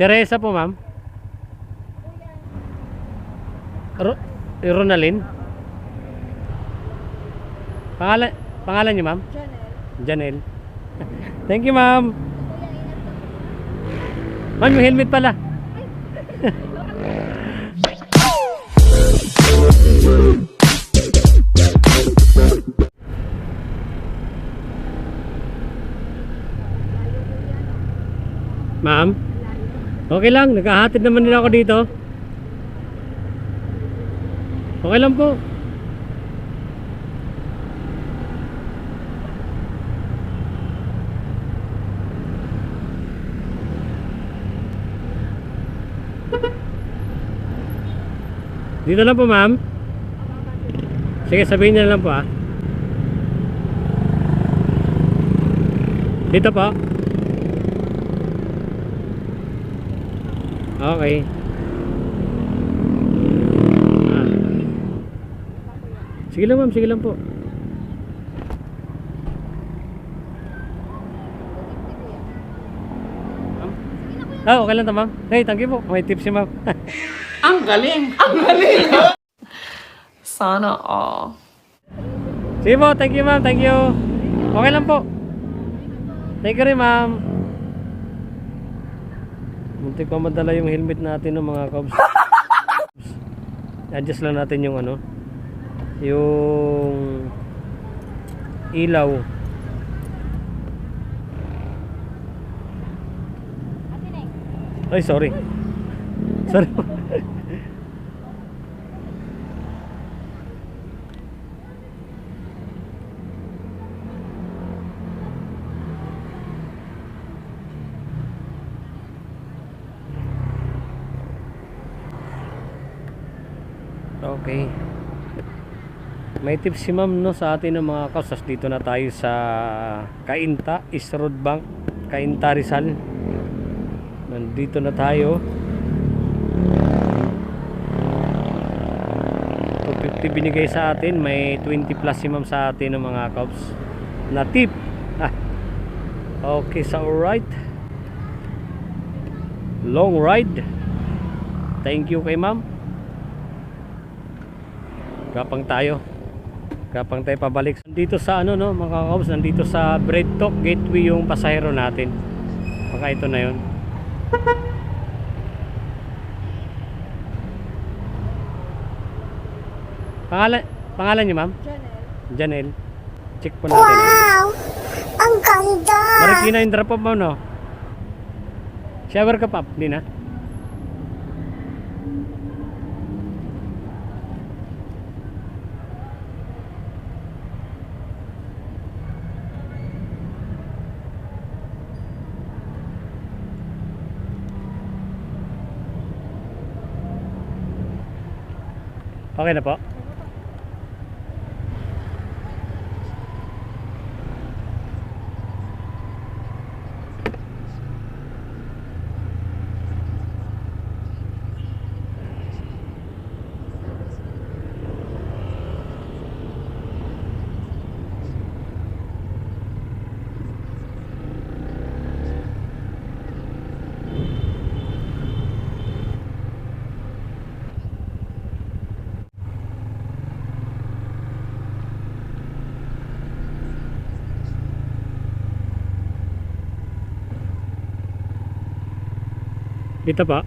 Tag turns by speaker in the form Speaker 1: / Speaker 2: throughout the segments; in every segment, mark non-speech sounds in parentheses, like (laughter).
Speaker 1: Teresa po, ma'am. Ro eh, Ronalyn? Pangalan, pangalan niyo, ma'am? Janelle. (laughs) Thank you, ma'am. Ma'am, may helmet pala. (laughs) Okay lang, naghahatid naman din ako dito. Okay lang po. Dito lang po, ma'am. Sige, sabihin niyo na lang po, ah. Dito po. Okay. Ah. Sige lang, ma'am. Sige lang po. Ah, okay lang to, ma'am. Hey, thank you po. May tips si ma'am. (laughs)
Speaker 2: Ang galing! Ang galing! (laughs) Sana all.
Speaker 1: Sige po, thank you ma'am, thank you. Okay lang po. Thank you rin ma'am. Muntik pa madala yung helmet natin ng mga cubs. Adjust lang natin yung ano, yung ilaw. Ay, sorry. Sorry. Okay. May tips si ma'am no sa atin ng mga kausas dito na tayo sa Kainta, East Road Bank, Kainta Rizal. Nandito na tayo. 250 binigay sa atin, may 20 plus si ma'am sa atin ng mga kaus na tip. Ah. Okay, so alright. Long ride. Thank you kay ma'am. Kapang tayo. Kapang tayo pabalik. Dito sa ano no, mga kaubs, nandito sa Bread Talk Gateway yung pasahero natin. Baka ito na yon. Pangalan, pangalan niyo ma'am? Janelle. Janelle. Check po natin.
Speaker 3: Wow! Ang ganda!
Speaker 1: Marikina yung drop off mo no? Shower ka pa? Hindi na? Okay na po? Dito pa?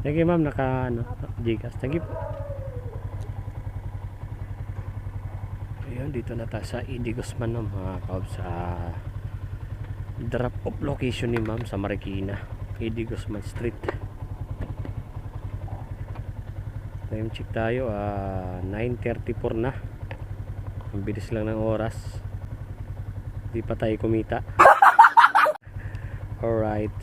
Speaker 1: Thank you ma'am, naka ano, Gcash. Thank you. Ayun, dito na tayo sa Idi Guzman no, mga kaob sa drop off location ni ma'am sa Marikina. Idi Guzman Street. Time check tayo, ah 9.34 na. Ang bilis lang ng oras. Di pa tayo kumita. (laughs) Alright.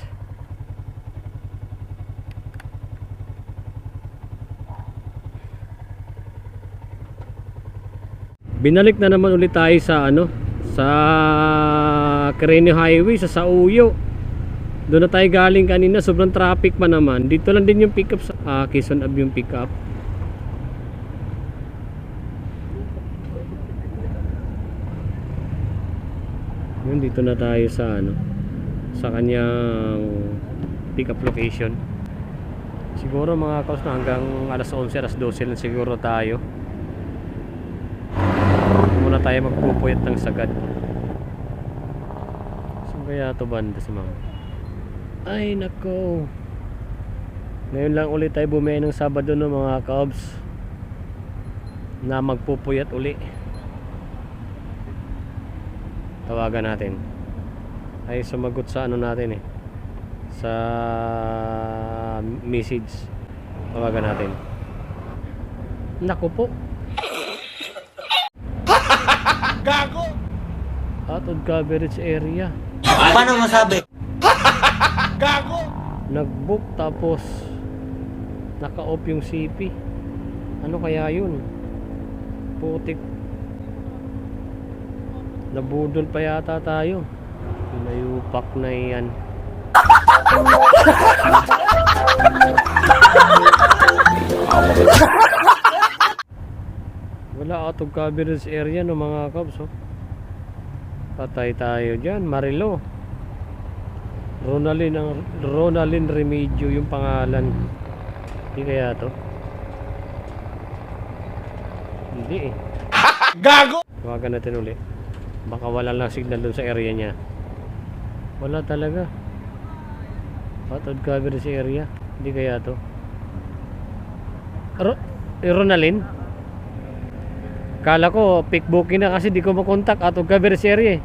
Speaker 1: Binalik na naman ulit tayo sa ano, sa Carene Highway sa Sauyo. Doon na tayo galing kanina, sobrang traffic pa naman. Dito lang din yung pickup sa ah, Quezon Ave yung pickup. Yun, dito na tayo sa ano, sa kanyang pick up location. Siguro mga kaos na hanggang alas 11, alas 12 lang siguro tayo. Muna tayo magpupuyat ng sagad. Saan kaya ito banda si ma'am? Ay nako. Ngayon lang ulit tayo bumaya ng Sabado no mga Cubs na magpupuyat uli. Tawagan natin. Ay sumagot sa ano natin eh. Sa message. Tawagan natin. Naku po. (laughs)
Speaker 4: Gago!
Speaker 1: Out of coverage area.
Speaker 4: Paano masabi? (laughs) Gago!
Speaker 1: Nag-book tapos naka-off yung CP. Ano kaya yun? Putik. Nabudol pa yata tayo. Pinayupak na yan. Wala out of coverage area no mga kabs oh. Patay tayo dyan. Marilo. Ronalyn ang Ronalyn Remedio yung pangalan. Hindi kaya to? Hindi eh. (laughs)
Speaker 4: Gago!
Speaker 1: Tawagan natin uli. Baka wala lang signal dun sa area niya. Wala talaga. Outdoor coverage area. Hindi kaya to. Ro eh, Ronalyn? Kala ko pick booking na kasi di ko makontak out of coverage area eh.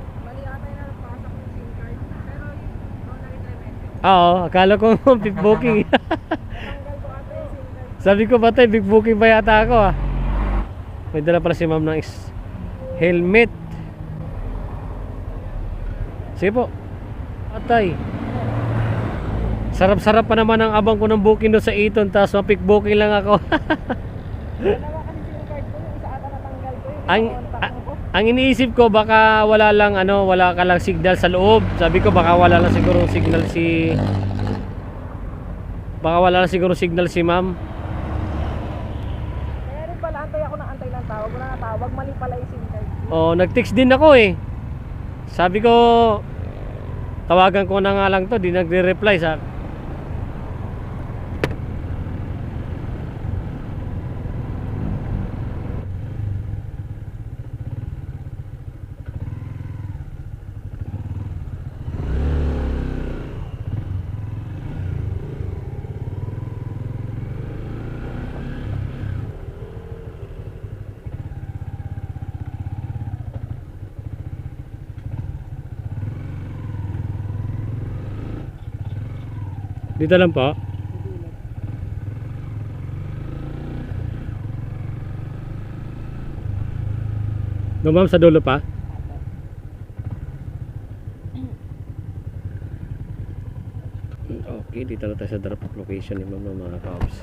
Speaker 1: Oo, akala ko (laughs) big booking. (laughs) Sabi ko batay, big booking ba yata ako ah. May dala pala si ma'am ng helmet. Sige po. Atay. Sarap-sarap pa naman ang abang ko ng booking doon sa Eton tapos mapick booking lang ako. (laughs) ang a- ang iniisip ko baka wala lang ano, wala ka lang signal sa loob. Sabi ko baka wala lang siguro signal si Baka wala lang siguro signal si ma'am.
Speaker 2: Kaya rin pala, antay ako ng antay ng tawag. Wala na tawag, mali pala yung SIM card.
Speaker 1: Oh, nag-text din ako eh. Sabi ko tawagan ko na nga lang to, di nagre-reply sa Dito lang po. No ma'am, sa dulo pa? Okay, dito na tayo sa drop location ni ma'am ng mga cops.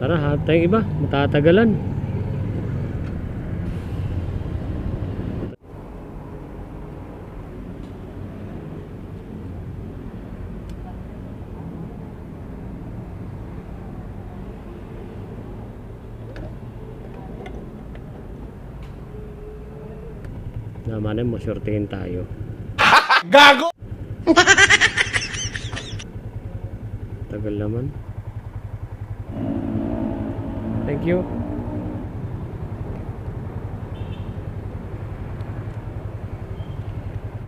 Speaker 1: Tara, hanap tayong iba. Matatagalan. Naman mo, shortingin tayo.
Speaker 4: Gago!
Speaker 1: Tagal naman. Thank you.